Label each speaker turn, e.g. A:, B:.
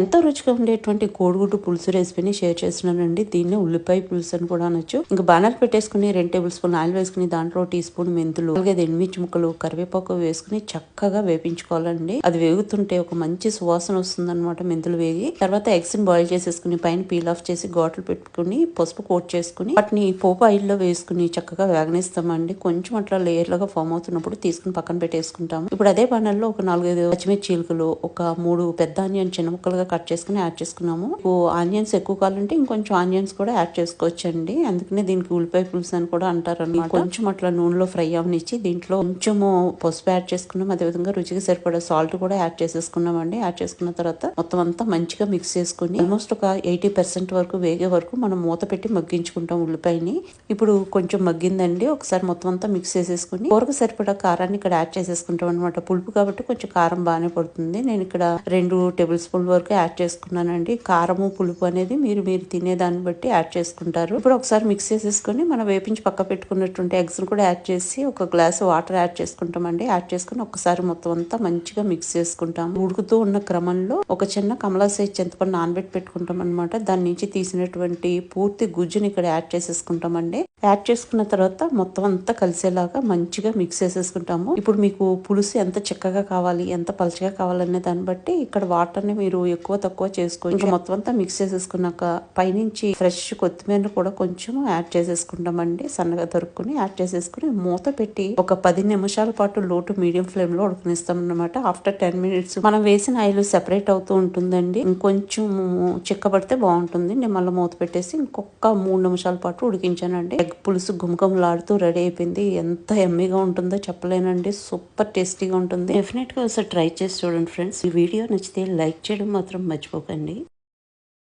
A: ఎంతో రుచిగా ఉండేటువంటి కోడిగుడ్డు పులుసు రెసిపీని షేర్ చేస్తున్నానండి. దీన్ని ఉల్లిపాయ పులుసు అని కూడా అనొచ్చు. ఇంకా బాణాలు పెట్టేసుకుని రెండు టేబుల్ స్పూన్ ఆయిల్ వేసుకుని దాంట్లో టీ స్పూన్ మెంతులు అలాగే ఎండుమిర్చి ముక్కలు కరివేపాకు వేసుకుని చక్కగా వేపించుకోవాలండి. అది వేగుతుంటే ఒక మంచి సువాసన వస్తుంది అనమాట మెంతులు వేగి. తర్వాత ఎగ్స్ని బాయిల్ చేసేసుకుని పైన పీల్ ఆఫ్ చేసి ఘాట్లు పెట్టుకుని పసుపు కోట్ చేసుకుని వాటిని పోపు ఆయిల్లో వేసుకుని చక్కగా వేగనిస్తామండి. కొంచెం అట్లా లేయర్ లాగా ఫామ్ అవుతున్నప్పుడు తీసుకుని పక్కన పెట్టేసుకుంటాము. ఇప్పుడు అదే బాణల్లో ఒక నాలుగైదు పచ్చిమిర్చి చీలకలు ఒక మూడు పెద్ద ఆనియన్ చిన్న ముక్కలుగా కట్ చేసుకుని యాడ్ చేసుకున్నాము. ఆనియన్స్ ఎక్కువ కావాలంటే ఇంకొంచెం ఆనియన్స్ కూడా యాడ్ చేసుకోవచ్చండి. అందుకనే దీనికి ఉల్లిపాయ పులుసు అని కూడా అంటారు అనమాట కొంచెం అట్లా నూనెలో ఫ్రై అవనిచ్చి దీంట్లో కొంచెము పసుపు యాడ్ చేసుకున్నాం. అదేవిధంగా రుచికి సరిపడే సాల్ట్ కూడా యాడ్ చేసేసుకున్నామండి. యాడ్ చేసుకున్న తర్వాత మొత్తం అంతా మంచిగా మిక్స్ చేసుకుని ఆల్మోస్ట్ ఒక ఎయిటీ పర్సెంట్ వరకు వేగే వరకు మనం మూత పెట్టి మగ్గించుకుంటాం ఉల్లిపాయని. ఇప్పుడు కొంచెం మగ్గిందండి. ఒకసారి మొత్తం అంతా మిక్స్ చేసేసుకుని కూరకు సరిపడా కారాన్ని ఇక్కడ యాడ్ చేసేసుకుంటాం అనమాట పులుపు కాబట్టి కొంచెం కారం బాగానే పడుతుంది. నేను ఇక్కడ రెండు టేబుల్ స్పూన్ వరకు యాడ్ చేసుకున్నానండి. కారము పులుపు అనేది మీరు మీరు తినేదాన్ని బట్టి యాడ్ చేసుకుంటారు. ఇప్పుడు ఒకసారి మిక్స్ చేసేసుకొని మనం వేపించి పక్క పెట్టుకున్నటువంటి ఎగ్స్ కూడా యాడ్ చేసి ఒక గ్లాస్ వాటర్ యాడ్ చేసుకుంటామండి. యాడ్ చేసుకుని ఒకసారి మొత్తం అంతా మంచిగా మిక్స్ చేసుకుంటాం ఉడుకుతూ ఉన్న క్రమంలో ఒక చిన్న కమలా సైజ్ చింతపండు నానబెట్టి పెట్టుకుంటాం అనమాట దాని నుంచి తీసినటువంటి పూర్తి గుజ్జుని ఇక్కడ యాడ్ చేసేసుకుంటామండి. యాడ్ చేసుకున్న తర్వాత మొత్తం అంతా కలిసేలాగా మంచిగా మిక్స్ చేసేసుకుంటాము. ఇప్పుడు మీకు పులుసు ఎంత చిక్కగా కావాలి ఎంత పలచగా కావాలనే దాన్ని బట్టి ఇక్కడ వాటర్ని మీరు ఎక్కువ తక్కువ చేసుకోవచ్చు. ఇంకా మొత్తం అంతా మిక్స్ చేసేసుకున్నాక పైనుంచి ఫ్రెష్ కొత్తిమీర కూడా కొంచెం యాడ్ చేసేసుకుంటామండి. సన్నగా దొరుకుని యాడ్ చేసేసుకుని మూత పెట్టి ఒక పది నిమిషాల పాటు లోటు మీడియం ఫ్లేమ్లో ఉడకనిస్తాం అనమాట ఆఫ్టర్ టెన్ మినిట్స్ మనం వేసిన ఆయిల్ సెపరేట్ అవుతూ ఉంటుందండి. ఇంకొంచెం చిక్కబడితే బాగుంటుంది. నేను మళ్ళీ మూత పెట్టేసి ఇంకొక మూడు నిమిషాల పాటు ఉడికించానండి. ఎగ్ పులుసు గుమగుమలాడుతూ రెడీ అయిపోయింది. ఎంత ఎమ్మీగా ఉంటుందో చెప్పలేనండి. సూపర్ టేస్టీగా ఉంటుంది. డెఫినెట్గా ఒకసారి ట్రై చేసి చూడండి ఫ్రెండ్స్. ఈ వీడియో నచ్చితే లైక్ చేయడం మాత్రం మర్చిపోకండి.